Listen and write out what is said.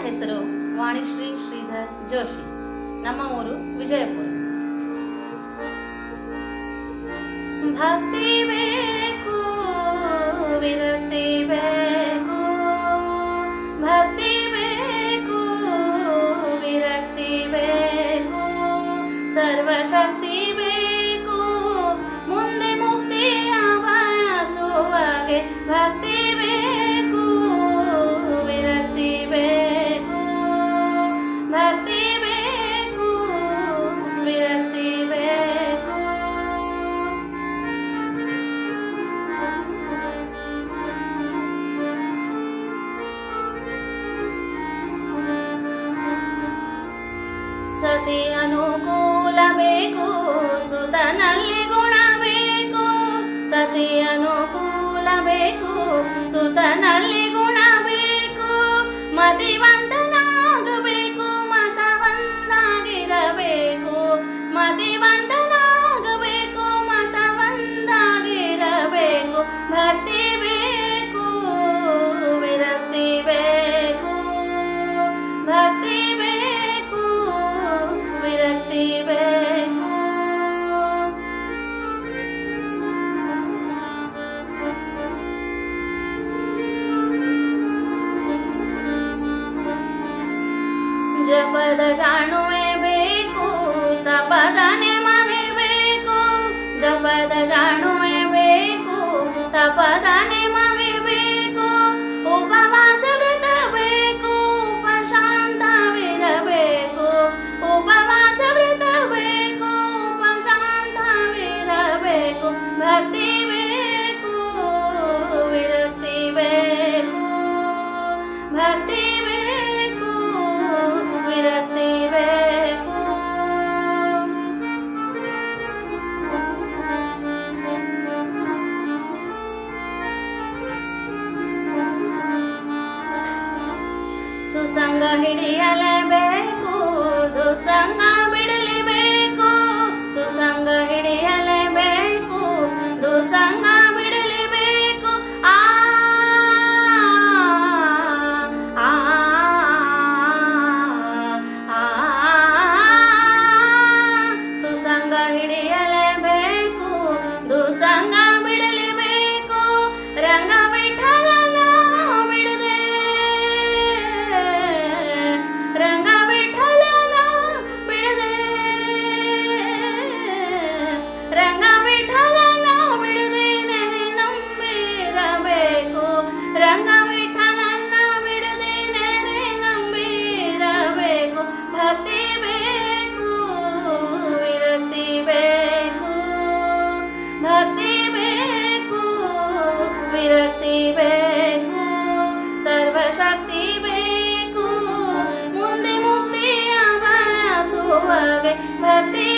ಹೆಸರು ವಾಣಿಶ್ರೀ ಶ್ರೀಧರ್ ಜೋಶಿ. ನಮ್ಮ ಊರು ವಿಜಯಪುರ. ಭಕ್ತಿ ಬೇಕು ಸುತನಲ್ಲಿ ಗುಣ ಬೇಕು ಸತಿ ಅನುಕೂಲ ಬೇಕು ಸುತನಲ್ಲಿ ಗುಣ ಬೇಕು ಮತಿವಂತನಾಗಬೇಕು ಜಪದ ಜಾಣುವೆ ಬೇಕು ತಪದನೆ ಮಹಿಬೇಕು ಜಪದ ಜಾಣುವೆ ಬೇಕು ತಪದನೆ ಸುಸಂಗ ಹಿಡಿಯಲೇಬೇಕು ದುಸಂಗ ಬಿಡಲೇಬೇಕು. ಸುಸಂಗ ಹಿಡಿಯಲೇಬೇಕು ರಂಗ ವಿಠಲನ ಬಿಡದೆ ನಂಬಿರಬೇಕು ರಂಗ ವಿಠಲನ ಬಿಡದೆ ನಂಬಿರಬೇಕು ಭಕ್ತಿ ಬೇಕು, ವಿರಕ್ತಿ ಬೇಕು. ಭಕ್ತಿ ಬೇಕು, ವಿರಕ್ತಿ ಬೇಕು. ಸರ್ವಶಕ್ತಿ ಬೇಕು. ಮುಂದೆ ಮುಕ್ತಿಯ ಬಯಸುವಾಗೆ ಭಕ್ತಿ